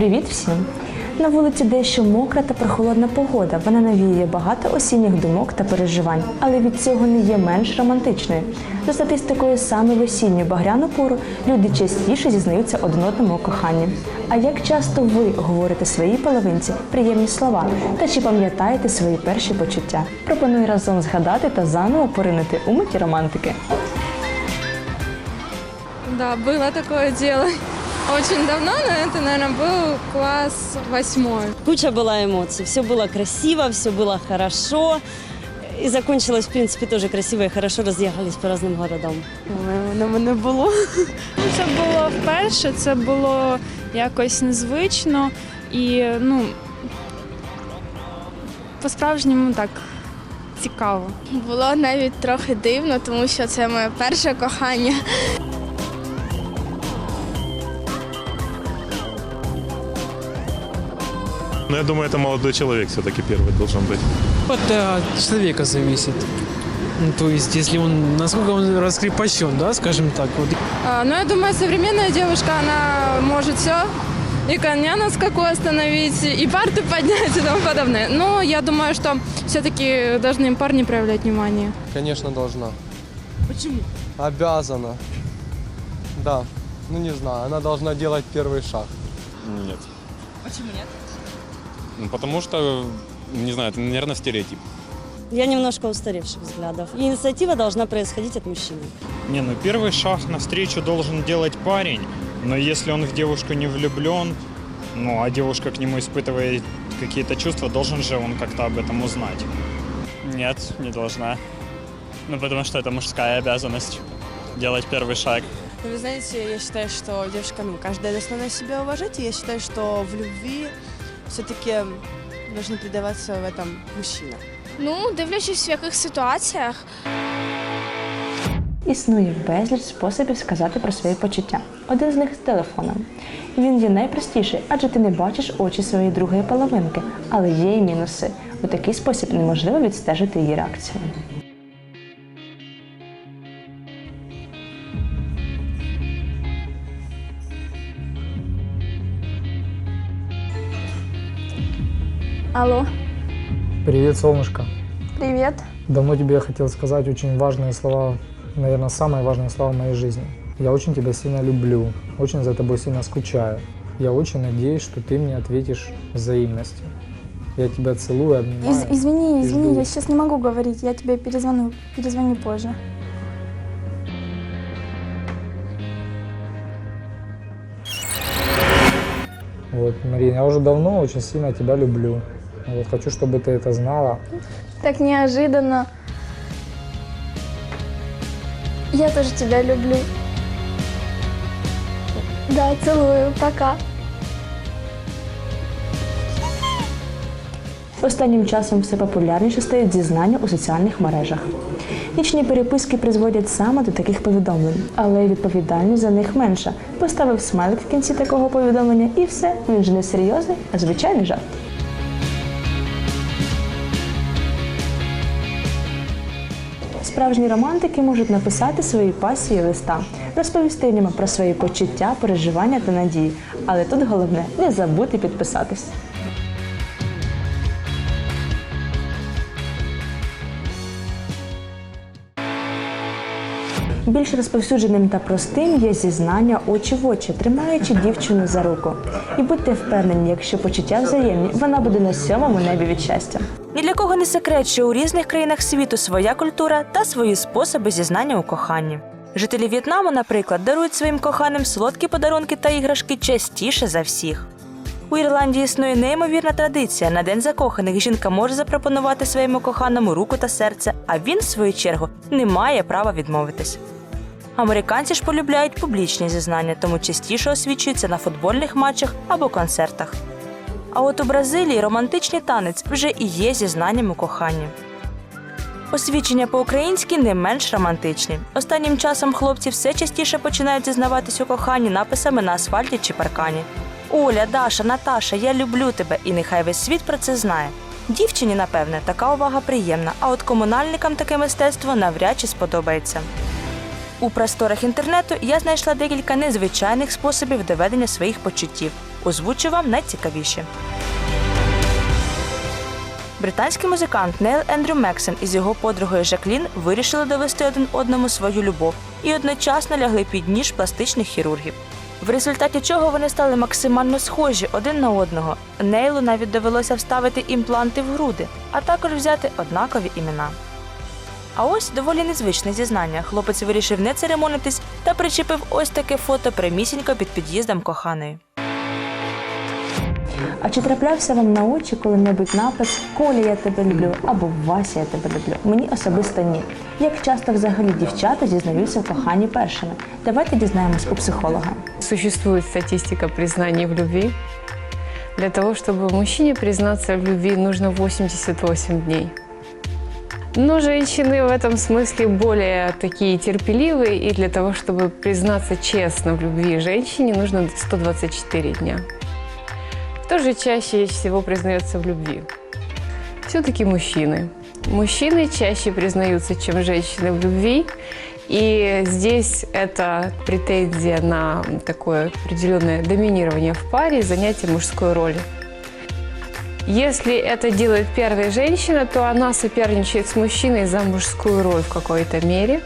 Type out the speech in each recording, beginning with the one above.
Привіт всім! На вулиці дещо мокра та прохолодна погода. Вона навіює багато осінніх думок та переживань, але від цього не є менш романтичною. За статистикою, саме в осінню багряну пору люди частіше зізнаються один одному у коханні. А як часто ви говорите своїй половинці приємні слова та чи пам'ятаєте свої перші почуття? Пропоную разом згадати та заново поринути у миті романтики. Да, было такое дело. Очень давно, но это, наверное, был класс восьмой. Куча была эмоций. Все было красиво, все было хорошо. И закончилось, в принципе, тоже красиво и хорошо разъехались по разным городам. На мене було. Це було вперше, це було якось незвично і ну по-справжньому так цікаво. Було навіть трохи дивно, тому що це моє перше кохання. Но я думаю, это молодой человек все-таки первый должен быть. Это от человека зависит. Ну, то есть, если он, насколько он раскрепощен, да, скажем так, вот. А, ну, я думаю, современная девушка, она может все. И коня на скаку остановить, и парты поднять и тому подобное. Но я думаю, что все-таки должны парни проявлять внимание. Конечно, должна. Почему? Обязана. Да. Ну, не знаю, она должна делать первый шаг. Нет. Почему нет? Ну, потому что, не знаю, это, наверное, стереотип. Я немножко устаревших взглядов. И инициатива должна происходить от мужчины. Не, ну первый шаг навстречу должен делать парень, но если он в девушку не влюблен, ну а девушка к нему испытывает какие-то чувства, должен же он как-то об этом узнать. Нет, не должна. Ну, потому что это мужская обязанность делать первый шаг. Ну, вы знаете, я считаю, что девушка, ну, каждая должна себя уважать, и я считаю, что в любви все-таки должны предаваться в этом мужчина. Ну, дивлячись, в яких ситуаціях. Існує безліч способів сказати про свої почуття. Один з них з телефоном. Він є найпростіший, адже ти не бачиш очі своєї другої половинки, але є і мінуси. У такий спосіб неможливо відстежити її реакцію. Алло, Привет, солнышко. привіт. Давно тебе я хотел сказать очень важные слова, наверное, самые важные слова в моей жизни. Я очень тебя сильно люблю, очень за тобой сильно скучаю. Я очень надеюсь, что ты мне ответишь взаимностью. Я тебя целую, обнимаю. Из- извини, извини, жду. я сейчас не могу говорить, я тебе перезвоню, перезвоню позже. Вот, Марина, я уже давно очень сильно тебя люблю. Вот, хочу, чтобы ты это знала. Так неожиданно. Я тоже тебя люблю. Да, целую, пока. Останнім часом все популярніше стають зізнання у соціальних мережах. Нічні переписки призводять саме до таких повідомлень, але й відповідальність за них менша. Поставив смайлик в кінці такого повідомлення і все. Він же не серйозний, а звичайний жарт. Справжні романтики можуть написати свої пасії листа, розповісти ними про свої почуття, переживання та надії. Але тут головне не забути підписатись. Більш розповсюдженим та простим є зізнання очі в очі, тримаючи дівчину за руку. І будьте впевнені, якщо почуття взаємні, вона буде на сьомому небі від щастя. Ні для кого не секрет, що у різних країнах світу своя культура та свої способи зізнання у коханні. Жителі В'єтнаму, наприклад, дарують своїм коханим солодкі подарунки та іграшки частіше за всіх. У Ірландії існує неймовірна традиція. На день закоханих жінка може запропонувати своєму коханому руку та серце, а він, в свою чергу, не має права відмовитись. Американці ж полюбляють публічні зізнання, тому частіше освічуються на футбольних матчах або концертах. А от у Бразилії романтичний танець вже і є зізнанням у коханні. Освічення по-українськи не менш романтичні. Останнім часом хлопці все частіше починають зізнаватись у коханні написами на асфальті чи паркані. Оля, Даша, Наташа, я люблю тебе, і нехай весь світ про це знає. Дівчині, напевне, така увага приємна, а от комунальникам таке мистецтво навряд чи сподобається. У просторах інтернету я знайшла декілька незвичайних способів доведення своїх почуттів. Озвучу вам найцікавіші. Британський музикант Нейл Ендрю Мексен із його подругою Жаклін вирішили довести один одному свою любов і одночасно лягли під ніж пластичних хірургів. В результаті чого вони стали максимально схожі один на одного. Нейлу навіть довелося вставити імпланти в груди, а також взяти однакові імена. А ось доволі незвичне зізнання. Хлопець вирішив не церемонитись та причепив ось таке фото прямісінько під під'їздом коханої. А чи траплявся вам на очі коли-небудь напис Коля, я тебе люблю або Вася, я тебе люблю? Мені особисто ні. Як часто взагалі дівчата зізнаються в коханні першими? Давайте дізнаємось у психолога. Существует статистика признаний в любви. Для того, чтобы мужчине признаться в любви, нужно 88 дней. Но женщины в этом смысле более такие терпеливые, и для того, чтобы признаться честно в любви женщине, нужно 124 дня. Кто же чаще всего признается в любви? Все-таки мужчины. Мужчины чаще признаются, чем женщины в любви. И здесь это претензия на такое определенное доминирование в паре, занятие мужской роли. Если это делает первая женщина, то она соперничает с мужчиной за мужскую роль в какой-то мере.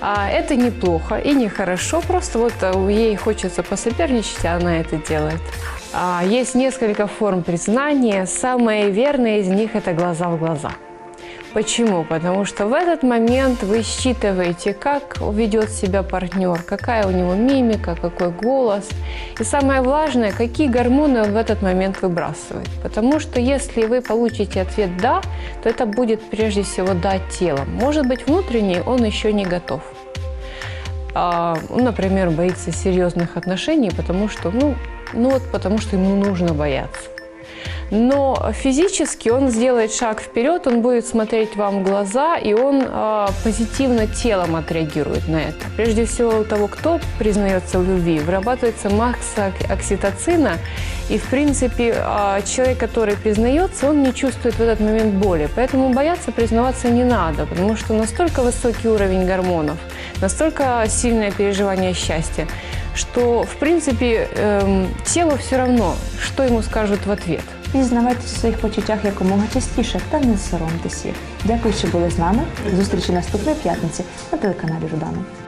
А это неплохо и нехорошо, просто вот э, ей хочется посоперничать, а она это делает. А есть несколько форм признания. Самое верное из них – это глаза в глаза. Почему? Потому что в этот момент вы считываете, как ведет себя партнер, какая у него мимика, какой голос. И самое важное, какие гормоны он в этот момент выбрасывает. Потому что если вы получите ответ «да», то это будет прежде всего «да» телом. Может быть, внутренний он еще не готов. А, он, например, боится серьезных отношений, потому что, ну, ну вот потому что ему нужно бояться. Но физически он сделает шаг вперед, он будет смотреть вам в глаза, и он а, позитивно телом отреагирует на это. Прежде всего у того, кто признается в любви, вырабатывается масса окситоцина, и в принципе а, человек, который признается, он не чувствует в этот момент боли. Поэтому бояться признаваться не надо, потому что настолько высокий уровень гормонов, настолько сильное переживание счастья, что в принципе эм, телу все равно, что ему скажут в ответ. Дізнавайтеся у своїх почуттях якомога частіше та не соромтеся. Дякую, що були з нами. Зустрічі наступної п'ятниці на телеканалі Рудана.